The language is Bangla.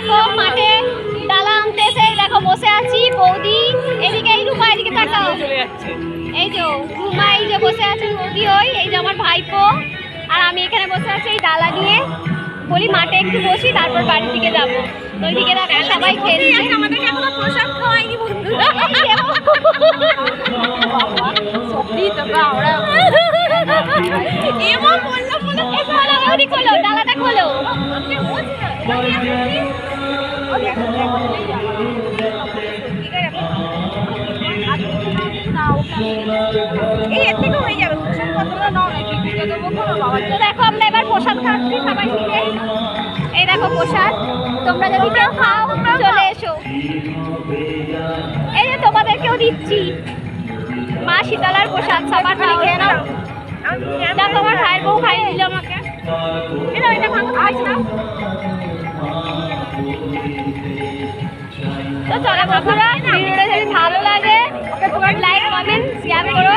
দেখো মাঠে ডালা আনতে এসে এই দেখো বসে আছি বৌদি এদিকে এই রূপা এদিকে তাকাও। এই যে রুমা এই যে বসে আছে বৌদি ওই এই যে আমার ভাইপো। আর আমি এখানে বসে আছি এই ডালা নিয়ে বলি মাঠে একটু বসি তারপর বাড়ির দিকে যাব। ওইদিকে দেখো সবাই খেলছে। আমাদেরকে এখনও প্রসাদ খাওয়াইনি বন্ধুরা সত্যি তো আমরা এমন বলল বলে এই খোলো বৌদি খোলো ডালাটা খোলো। এই এর থেকে হয়ে যাবে প্রসাদ কতটা নাও নাকি দিয়ে দেবো কোনো বাবা তো দেখো আমরা এবার প্রসাদ খাচ্ছি সবাই মিলে এই দেখো প্রসাদ তোমরা যদি কেউ খাও চলে এসো এই যে তোমাদেরকেও দিচ্ছি। মা শীতলার প্রসাদ সবার খালি খেয়ে নাও। যা তোমার ভাইয়ের বউ খাইয়ে দিল আমাকে। এটা এটা ভাঙো আজ না। তো চলো ভালো লাগে লাইক কমেন্ট শেয়ার করো।